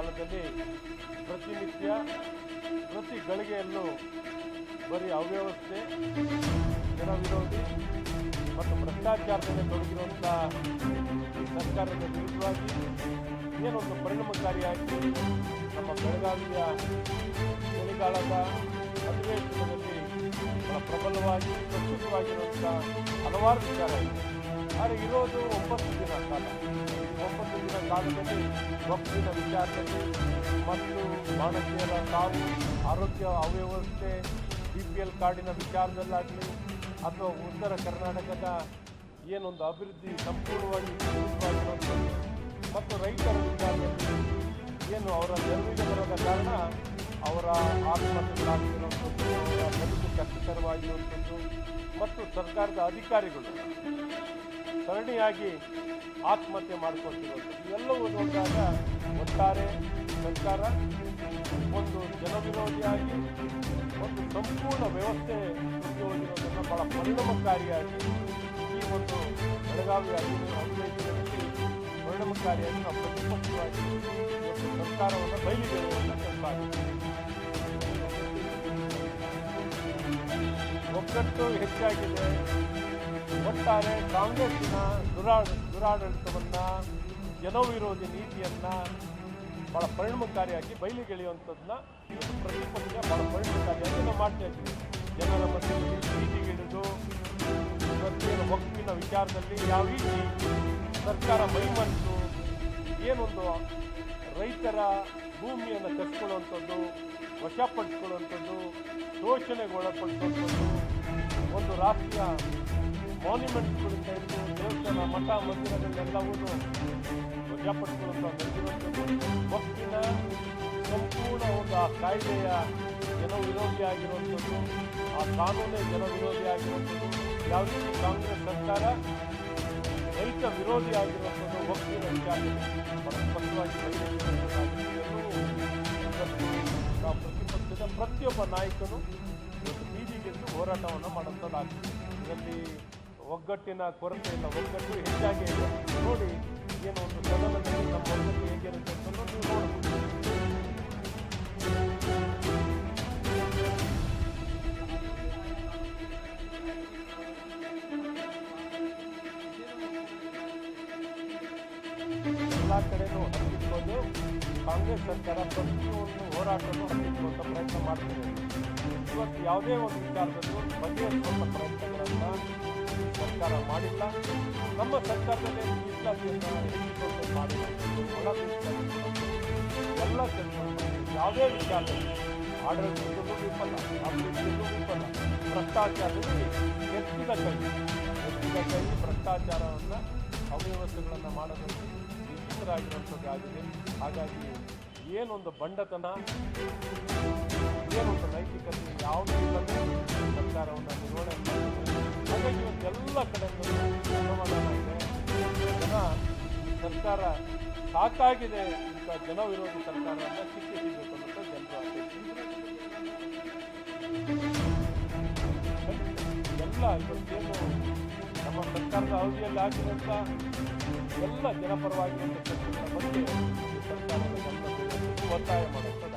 ರಾಜ್ಯದಲ್ಲಿ ಪ್ರತಿನಿತ್ಯ ಪ್ರತಿ ಗಳಿಗೆಯಲ್ಲೂ ಬರೀ ಅವ್ಯವಸ್ಥೆ ಜನವಿರೋಧಿ ಮತ್ತು ಭ್ರಷ್ಟಾಚಾರದಲ್ಲಿ ತೊಡಗಿರುವಂಥ ಸರ್ಕಾರದ ವಿರುದ್ಧವಾಗಿ ಏನೊಂದು ಪರಿಣಾಮಕಾರಿಯಾಗಿ ನಮ್ಮ ಬೆಳಗಾವಿಯ ಚಳಿಗಾಲದ ಅಧಿವೇಶನದಲ್ಲಿ ಬಹಳ ಪ್ರಬಲವಾಗಿ ಪ್ರಸ್ತುತವಾಗಿರುವಂಥ ಹಲವಾರು ವಿಚಾರ ಇದೆ ಆದರೆ ಇರೋದು ಒಂಬತ್ತು ದಿನ ಕಾಲ. ಒಂಬತ್ತು ದಿನ ಕಾಲದಲ್ಲಿ ಮಕ್ಕಳಿನ ವಿಚಾರದಲ್ಲಿ ಮತ್ತು ಮಾನಸಿಕರ ತಾವು ಆರೋಗ್ಯ ಅವ್ಯವಸ್ಥೆ ಬಿ ಪಿ ಎಲ್ ಕಾರ್ಡಿನ ವಿಚಾರದಲ್ಲಾಗಲಿ ಅಥವಾ ಉತ್ತರ ಕರ್ನಾಟಕದ ಏನೊಂದು ಅಭಿವೃದ್ಧಿ ಸಂಪೂರ್ಣವಾಗಿ ಮತ್ತು ರೈತರ ವಿಚಾರದಲ್ಲಿ ಏನು ಅವರ ನೆರವಿಗೆ ಬರದ ಕಾರಣ ಅವರ ಆತ್ಮಹತ್ಯೆಗಳಾಗಿರುವಂಥದ್ದು ಅವರ ಬದುಕು ಕಷ್ಟಕರವಾಗಿರುವಂಥದ್ದು ಮತ್ತು ಸರ್ಕಾರದ ಅಧಿಕಾರಿಗಳು ಸರಣಿಯಾಗಿ ಆತ್ಮಹತ್ಯೆ ಮಾಡಿಕೊಟ್ಟಿರುವಂಥದ್ದು ಇವೆಲ್ಲವೂ ನೋಡಿದಾಗ ಒಟ್ಟಾರೆ ಸರ್ಕಾರ ಒಂದು ಜನವಿರೋಧಿಯಾಗಿ ಒಂದು ಸಂಪೂರ್ಣ ವ್ಯವಸ್ಥೆ ಬಹಳ ಪರಿಣಾಮಕಾರಿಯಾಗಿ ಈ ಒಂದು ಬೆಳಗಾವಿಯಾಗಿ ಅಧಿವೇಶನದಲ್ಲಿ ಪರಿಣಾಮಕಾರಿಯಾಗಿ ಸರ್ಕಾರವನ್ನು ಆಗಿದೆ ಒಗ್ಗಟ್ಟು ಹೆಚ್ಚಾಗಿದೆ. ಒಟ್ಟಾರೆ ಕಾಂಗ್ರೆಸ್ನ ದುರಾಡ, ದುರಾಡಳಿತವನ್ನು ಜನವಿರೋಧಿ ನೀತಿಯನ್ನು ಭಾಳ ಪರಿಣಾಮಕಾರಿಯಾಗಿ ಬಯಲಿಗೆಳೆಯುವಂಥದ್ದನ್ನ ಇವತ್ತು ಪ್ರತಿಪಕ್ಷ ಭಾಳ ಪರಿಣಾಮಕಾರಿಯಾಗಿ ನಾವು ಮಾಡ್ತಾ ಇದ್ದೀವಿ. ಜನರ ಮಧ್ಯೆ ನೀತಿಗಿಳಿದು ಇವತ್ತೇನು ಒಗ್ಗಿನ ವಿಚಾರದಲ್ಲಿ ಯಾವ ರೀತಿ ಸರ್ಕಾರ ಮೈಮರೆತು ಏನೊಂದು ರೈತರ ಭೂಮಿಯನ್ನು ಕಸ್ಕೊಳ್ಳುವಂಥದ್ದು, ವಶಪಡಿಸ್ಕೊಳ್ಳುವಂಥದ್ದು, ಶೋಷಣೆಗೆ ಒಂದು ರಾಷ್ಟ್ರೀಯ ಮಾನ್ಯುಮೆಂಟ್ಗಳಿಂದ ಹಿಡಿದು ದೇವಸ್ಥಾನ ಮಠ ಮಂದಿರಗಳೆಲ್ಲವೂ ವಶಪಡಿಸಿಕೊಳ್ಳುವಂಥ ನಡೆದಿರುವಂಥದ್ದು ಸಂಪೂರ್ಣ ಒಂದು ಆ ಕಾಯ್ದೆಯ ಜನವಿರೋಧಿ ಆಗಿರುವಂಥದ್ದು, ಆ ಕಾನೂನೇ ಜನವಿರೋಧಿ ಆಗಿರುವಂಥದ್ದು. ಯಾವ ರೀತಿ ಕಾಂಗ್ರೆಸ್ ಸರ್ಕಾರ ರೈತ ವಿರೋಧಿ ಆಗಿರುವಂಥದ್ದು ಒಪ್ಪಿನ ವಿಚಾರದಲ್ಲಿ ಬಹಳ ಸ್ಪಷ್ಟವಾಗಿ ಬಯಲಿಗೆಳೆಯುವಂಥದ್ದಾಗಿದೆ. ಎಲ್ಲವೂ ಇವತ್ತು ನಾವು ಪ್ರತಿಪಕ್ಷದ ಪ್ರತಿಯೊಬ್ಬ ನಾಯಕನು ಇವತ್ತು ಬೀದಿಗೆದ್ದು ಹೋರಾಟವನ್ನು ಮಾಡುವಂಥದ್ದಾಗ್ತದೆ ಇದರಲ್ಲಿ ಒಗ್ಗಟ್ಟಿನ ಕೊರತೆ ಇಲ್ಲ ಒಗ್ಗಟ್ಟು ಹೆಚ್ಚಾಗಿ ನೋಡಿ, ಏನೋ ಒಂದು ಸದನದಲ್ಲಿ ನಮ್ಮ ಒಗ್ಗಟ್ಟು ಹೇಗಿರುತ್ತೆ ಅಂತ ನೀವು ನೋಡಬಹುದು ಎಲ್ಲ ಕಡೆನೂ ಹತ್ತಿಕೊಂಡು ಕಾಂಗ್ರೆಸ್ ಸರ್ಕಾರ ಪ್ರತಿಯೊಂದು ಹೋರಾಟವನ್ನು ಹತ್ತಿಕ್ಕುವಂಥ ಪ್ರಯತ್ನ ಮಾಡ್ತದೆ. ಇವತ್ತು ಯಾವುದೇ ಒಂದು ವಿಚಾರದಲ್ಲೂ ಬಗೆಹರಿಸುವಂಥ ಪ್ರಯತ್ನಗಳನ್ನು ಸರ್ಕಾರ ಮಾಡಿಲ್ಲ. ನಮ್ಮ ಸರ್ಕಾರದಲ್ಲಿ ಮೀಸಲಾತಿಯನ್ನು ಹೆಚ್ಚಿಸುವಂಥ ಮಾಡಿಲ್ಲ ಎಲ್ಲ ಕೆಲಸ ಯಾವುದೇ ವಿಚಾರದಲ್ಲಿ ಆಡಳಿತದಲ್ಲೂ ವಿಫಲ ಅಭಿವೃದ್ಧಿಯಲ್ಲೂ ವಿಫಲ ಭ್ರಷ್ಟಾಚಾರದಲ್ಲಿ ಎತ್ತಿದ ಕೈ ಎತ್ತಿದ ಕೈ ಭ್ರಷ್ಟಾಚಾರವನ್ನು ಅವ್ಯವಸ್ಥೆಗಳನ್ನು ಮಾಡೋದಕ್ಕೆ ನಿಶ್ಚಿತರಾಗಿರುವಂಥದ್ದಾಗಿದೆ ಹಾಗಾಗಿ ಏನೊಂದು ಬಂಡತನ, ಏನೊಂದು ನೈತಿಕತೆ ಯಾವುದೇ ಇಲ್ಲದೆ ಸರ್ಕಾರವನ್ನು ನಿರ್ವಹಣೆ ಹಾಗಾಗಿ ಇವತ್ತೆಲ್ಲ ಕಡೆ ಅಸಮಾಧಾನ ಇದೆ. ಜನ ಸರ್ಕಾರ ಸಾಕಾಗಿದೆ ಅಂತ ಜನ ವಿರೋಧಿ ಸರ್ಕಾರವನ್ನು ಶಿಕ್ಷಿಸಬೇಕು ಅಂತ ಜನರು ಎಲ್ಲ ಇವತ್ತೇನು ಸರ್ಕಾರದ ಅವಧಿಯಲ್ಲಿ ಆಗಿರುವಂಥ ಎಲ್ಲ ಕೆಲಸಗಳ ಬಗ್ಗೆ ಸರ್ಕಾರದ ಒತ್ತಾಯ ಮಾಡುವಂಥದ್ದು